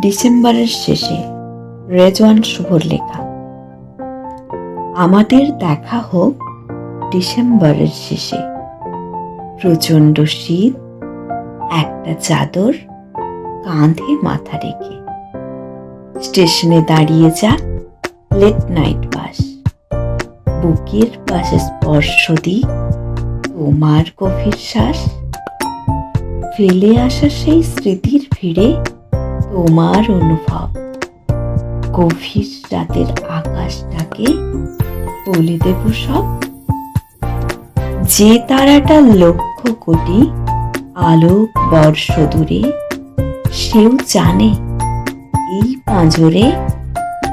ডিসেম্বরের শেষে রেজওয়ান শুভর লেখা। আমাদের দেখা হোক ডিসেম্বরের শেষে। প্রচণ্ড শীত, একটা চাদর কাঁধে মাথা রেখে। স্টেশনে দাঁড়িয়ে যাক লেট নাইট বাস। বুকের পাশে স্পর্শ দিই তোমার গভীর শ্বাস। ফেলে আসা সেই স্মৃতির ভিড়ে তোমার অনুভব। গভীর রাতের আকাশটাকে বলে দেব সব। যে তারাটা লক্ষ কোটি আলোক বর্ষ দূরে, সেও জানে এই পাঁজরে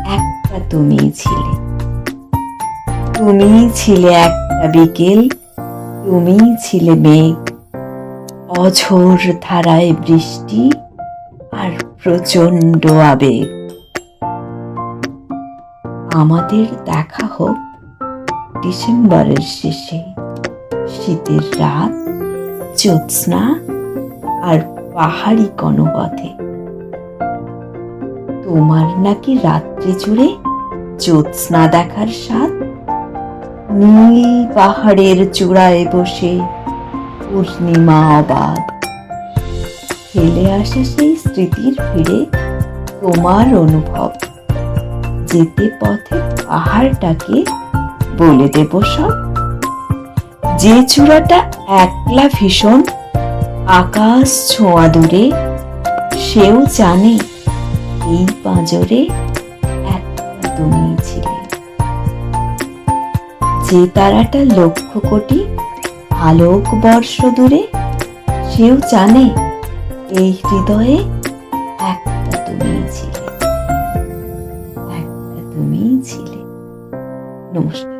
একটা তুমি ছিলে। তুমি ছিলে একটা বিকেল তুমি ছিলে মেঘ। অঝোর ধারায় বৃষ্টি আর প্রচণ্ড আবেগ। আমাদের দেখা হোক ডিসেম্বরের শেষে, শীতের রাত, জ্যোৎস্না আর পাহাড়ি কনপথে তোমার নাকি রাত্রি জুড়ে জ্যোৎস্না দেখার স্বাদ? নীল পাহাড়ের চূড়ায় বসে পূর্ণিমা অবাধ। ফেলে আসা সেই স্মৃতির ভিড়ে তোমার অনুভব। যেতে পথে পাহাড়টাকে বলে দেব সব। যে চূড়াটা একলা ভীষণ, আকাশ ছোঁয়া দূরে, সেও জানে এই পাঁজরে ছিলে। যে তারাটা লক্ষ কোটি আলোক বর্ষ দূরে, সেও জানে এই হৃদয়ে একটা তুমি ছিলে একটা তুমি ছিলে। নমস্কার।